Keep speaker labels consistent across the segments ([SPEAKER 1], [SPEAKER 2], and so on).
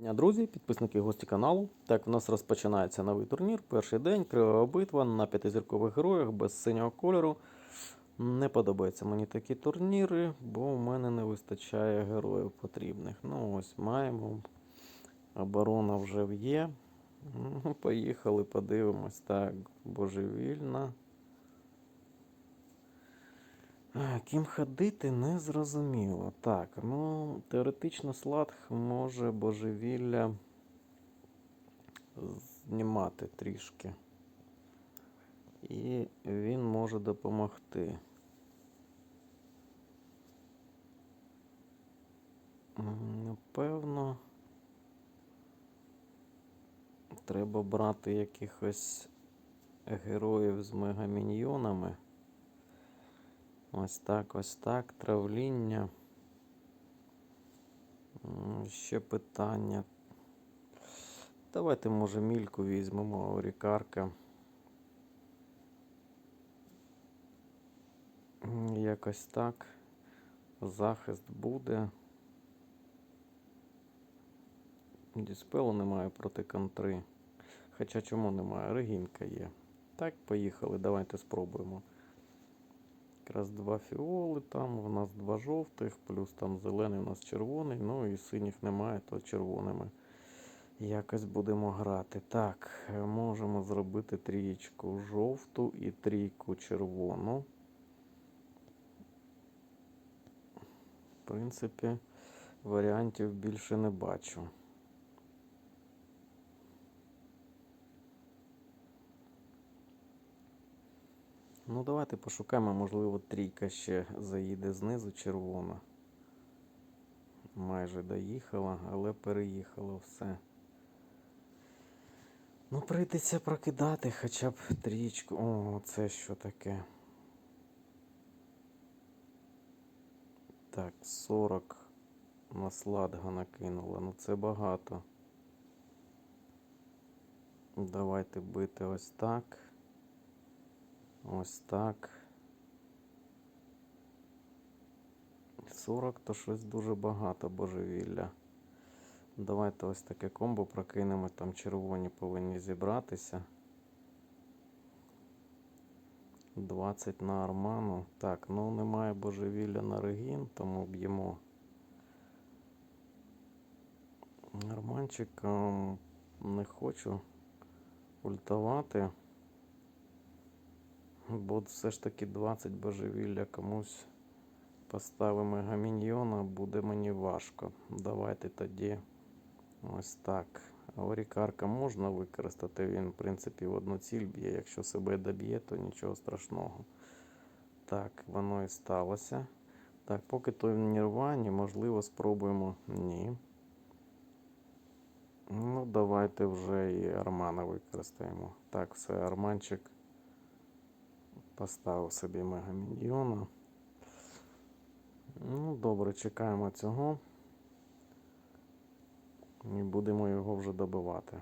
[SPEAKER 1] Дня, друзі, підписники гості каналу. Так, в нас розпочинається новий турнір. Перший день, кривава битва на п'ятизіркових героях без синього кольору. Не подобаються мені такі турніри, бо в мене не вистачає героїв потрібних. Ну ось маємо. Оборона вже є. Ну, Поїхали, подивимось. Так, божевільна. Ким ходити не зрозуміло. Так, ну теоретично Сладх може божевілля знімати трішки. І він може допомогти. Напевно, треба брати якихось героїв з мегаміньйонами. Ось так, ось так. Травління. Ще питання. Давайте, може, мільку візьмемо, Орікарка. Якось так. Захист буде. Діспелу немає проти контри. Хоча чому немає? Регінка є. Так, поїхали, давайте спробуємо. Якраз два фіоли, там у нас два жовтих, плюс там зелений у нас червоний, ну і синіх немає, то червоними. Якось будемо грати. Так, е, можемо зробити трієчку жовту і трійку червону. В принципі, варіантів більше не бачу. Ну, давайте пошукаємо, можливо, трійка ще заїде знизу червона. Майже доїхала, але переїхало все. Ну, прийдеться прокидати хоча б трічку. О, це що таке? Так, 40 на сладга накинула. Ну це багато. Давайте бити ось так. Ось так. 40 то щось дуже багато божевілля. Давайте ось таке комбо прокинемо. Там червоні повинні зібратися. 20 на арману. Так, ну немає божевілля на регін, тому б'ємо. Арманчиком не хочу ультавати. Бо все ж таки 20 божевілля комусь поставимо гаміньйона, буде мені важко. Давайте тоді ось так. Орікарка можна використати, він, в принципі, в одну ціль б'є. Якщо себе доб'є, то нічого страшного. Так, воно і сталося. Так, поки той в Нірвані, можливо, спробуємо. Ні. Ну, давайте вже і Армана використаємо. Так, все, Арманчик поставив собі мегаміньйона. Ну, добре, чекаємо цього. І будемо його вже добивати.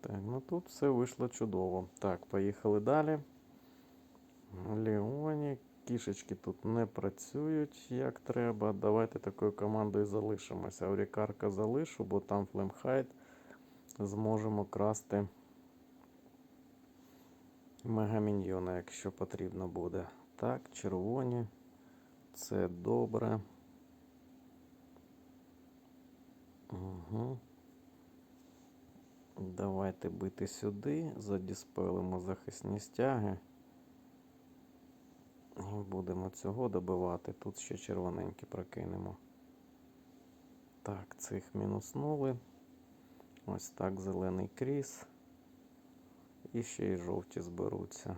[SPEAKER 1] Так, ну тут все вийшло чудово. Так, поїхали далі. Леоні. Кішечки тут не працюють як треба. Давайте такою командою залишимося. Аурікарка залишу, бо там флемхайт зможемо красти мегаміньйона, якщо потрібно буде. Так, червоні. Це добре. Угу. Давайте бити сюди, задіспелимо захисні стяги. І будемо цього добивати. Тут ще червоненькі прокинемо. Так, цих мінуснули. Ось так зелений кріс. І ще й жовті зберуться.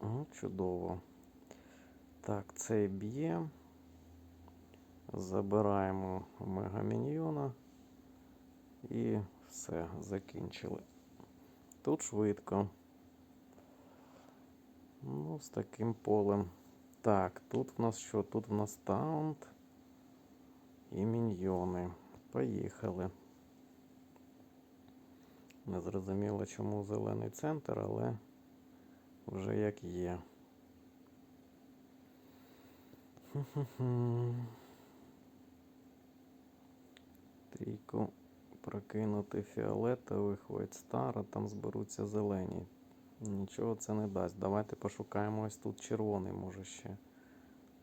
[SPEAKER 1] О, чудово. Так, цей б'є. Забираємо мегаміньйона. І все, закінчили. Тут швидко. Ну, з таким полем. Так, тут в нас що? Тут в нас таунт і міньйони. Поїхали. Не зрозуміло, чому зелений центр, але вже як є. Трійку прокинути фіолетових, White там зберуться зелені. Нічого це не дасть. Давайте пошукаємо ось тут червоний, може ще.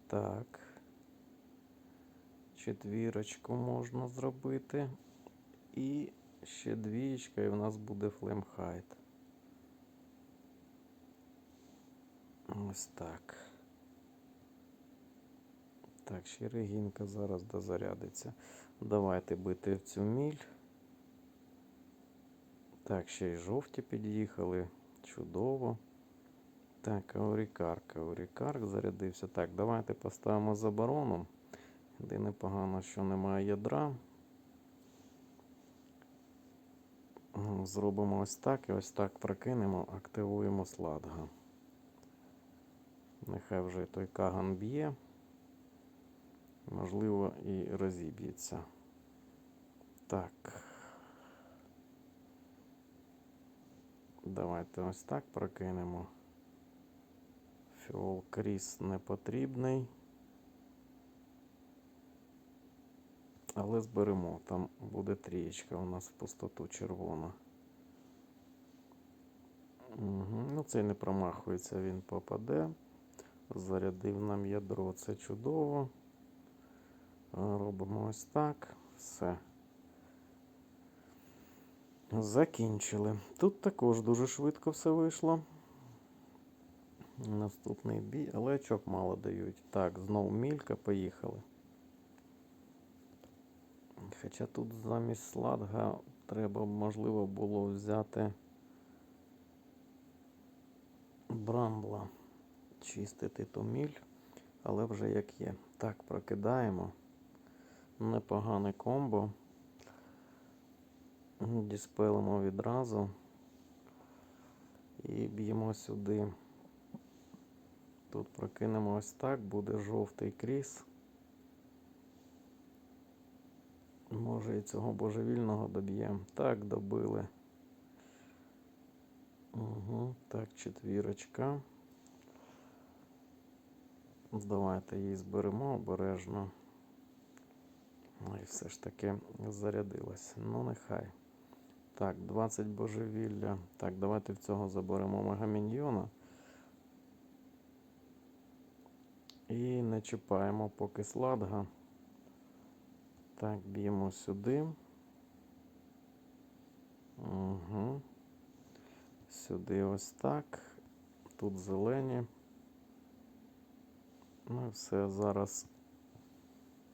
[SPEAKER 1] Так. Четвірочку можна зробити. І ще двієчка, і в нас буде флемхайт. Ось так. Так, ще регінка зараз дозарядиться. Давайте бити в цю міль. Так, ще й жовті під'їхали. Чудово. Так, Аурікарк. Аурікарк зарядився. Так, давайте поставимо заборону. Де непогано, що немає ядра. Зробимо ось так і ось так прокинемо, активуємо сладга. Нехай вже той каган б'є. Можливо, і розіб'ється. Так. Давайте ось так прокинемо. Фіол кріс не потрібний. Але зберемо. Там буде трієчка у нас в пустоту червона. Угу. Ну, цей не промахується, він попаде. Зарядив нам ядро, це чудово. Робимо ось так. Все. Закінчили. Тут також дуже швидко все вийшло. Наступний бій, але очок мало дають. Так, знову мілька, поїхали. Хоча тут замість сладга треба, можливо, було взяти брамбла, чистити ту міль, але вже як є. Так, прокидаємо. Непогане комбо. Діспелимо відразу. І б'ємо сюди. Тут прокинемо ось так, буде жовтий кріс. Може і цього божевільного доб'ємо. Так, добили. Угу, Так, четвірочка. Давайте її зберемо обережно. Ну і все ж таки зарядилась. Ну, нехай. Так, 20 божевілля. Так, давайте в цього заберемо мегаміньйона. І не чіпаємо поки сладга. Так, б'ємо сюди. Угу. Сюди ось так. Тут зелені. Ну і все, зараз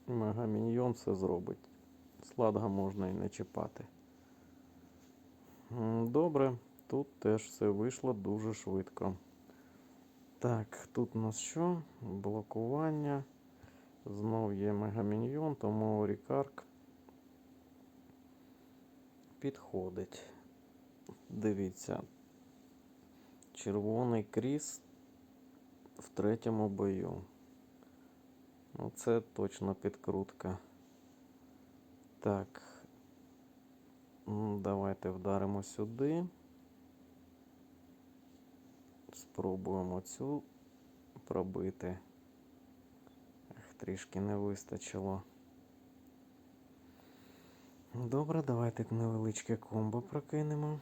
[SPEAKER 1] мегаміньйон все зробить. Сладга можна і не чіпати. Добре, тут теж все вийшло дуже швидко. Так, тут у нас що? Блокування. Знов є мегаміньйон, тому Рікарк підходить. Дивіться. Червоний кріс в третьому бою. Ну, це точно підкрутка. Так. Ну, Давайте вдаримо сюди. Спробуємо цю пробити. Трішки не вистачило. Добре, давайте невеличке комбо прокинемо.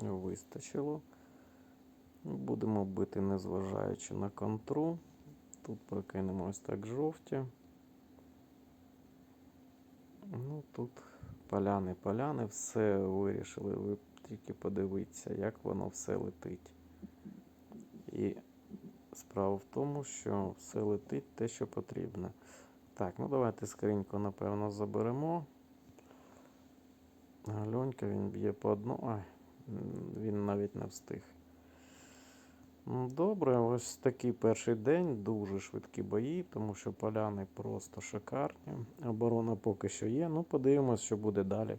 [SPEAKER 1] Вистачило. Будемо бити, незважаючи на контру. Тут прокинемо ось так жовті. Ну, тут поляни, поляни, все вирішили. Ви тільки подивіться, як воно все летить. І справа в тому, що все летить те, що потрібно. Так, ну давайте скриньку, напевно, заберемо. Гальонька, він б'є по одному. Ай, він навіть не встиг. Добре, ось такий перший день, дуже швидкі бої, тому що поляни просто шикарні. Оборона поки що є. Ну, подивимось, що буде далі.